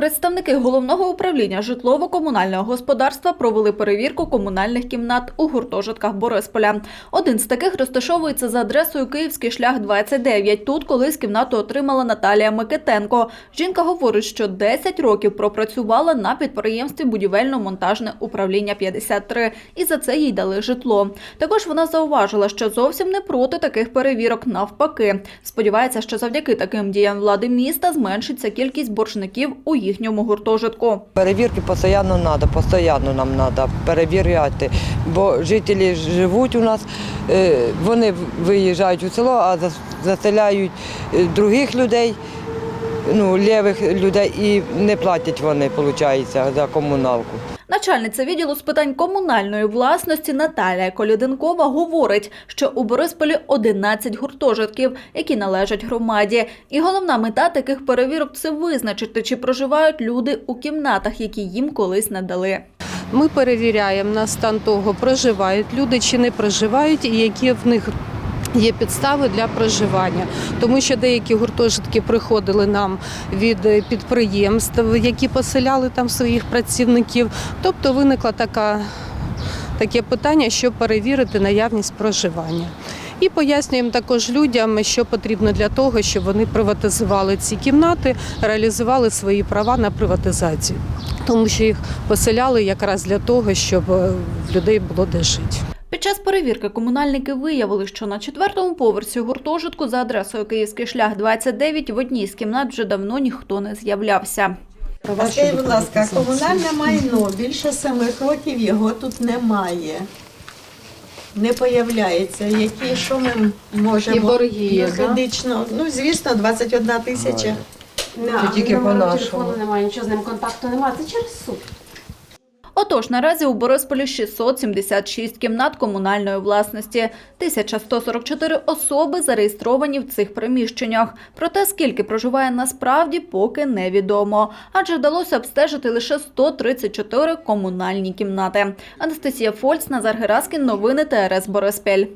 Представники головного управління житлово-комунального господарства провели перевірку комунальних кімнат у гуртожитках Борисполя. Один з таких розташовується за адресою Київський шлях 29. Тут колись кімнату отримала Наталія Микитенко. Жінка говорить, що 10 років пропрацювала на підприємстві будівельно-монтажне управління 53 і за це їй дали житло. Також вона зауважила, що зовсім не проти таких перевірок. Навпаки, сподівається, що завдяки таким діям влади міста зменшиться кількість боржників у їхньому гуртожитку. Перевірки постійно треба, постійно нам треба перевіряти, бо жителі живуть у нас, е, вони виїжджають у село, а заселяють е, других людей, ну, лівих людей, і не платять вони, виходить, за комуналку. Начальниця відділу з питань комунальної власності Наталія Коляденкова говорить, що у Борисполі 11 гуртожитків, які належать громаді. І головна мета таких перевірок це визначити, чи проживають люди у кімнатах, які їм колись надали. Ми перевіряємо на стан того, проживають люди чи не проживають, і які в них є підстави для проживання. Тому що деякі гуртожитки приходили нам від е, підприємств, які поселяли там своїх працівників. Тобто виникла така, таке питання, щоб перевірити наявність проживання. І пояснюємо також людям, що потрібно для того, щоб вони приватизували ці кімнати, реалізували свої права на приватизацію, тому що їх поселяли якраз для того, щоб е, в людей було де жити. Під час перевірки комунальники виявили, що на четвертому поверсі гуртожитку за адресою Київський шлях 29 в одній з кімнат вже давно ніхто не з'являвся. А скажіть, будь ласка, комунальне майно більше семи років його тут немає. Не появляється. Які що ми можемо борги є, да? юридично? Ну, звісно, 21 тисяча. Це тільки по-нашому. телефону немає, нічого з ним контакту немає. Це через суд. Отож, наразі у Борисполі 676 кімнат комунальної власності, 1144 особи зареєстровані в цих приміщеннях. Проте скільки проживає насправді, поки невідомо. Адже вдалося обстежити лише 134 комунальні кімнати. Анастасія Фольц, Назар Гераскін, новини ТРС Бориспіль.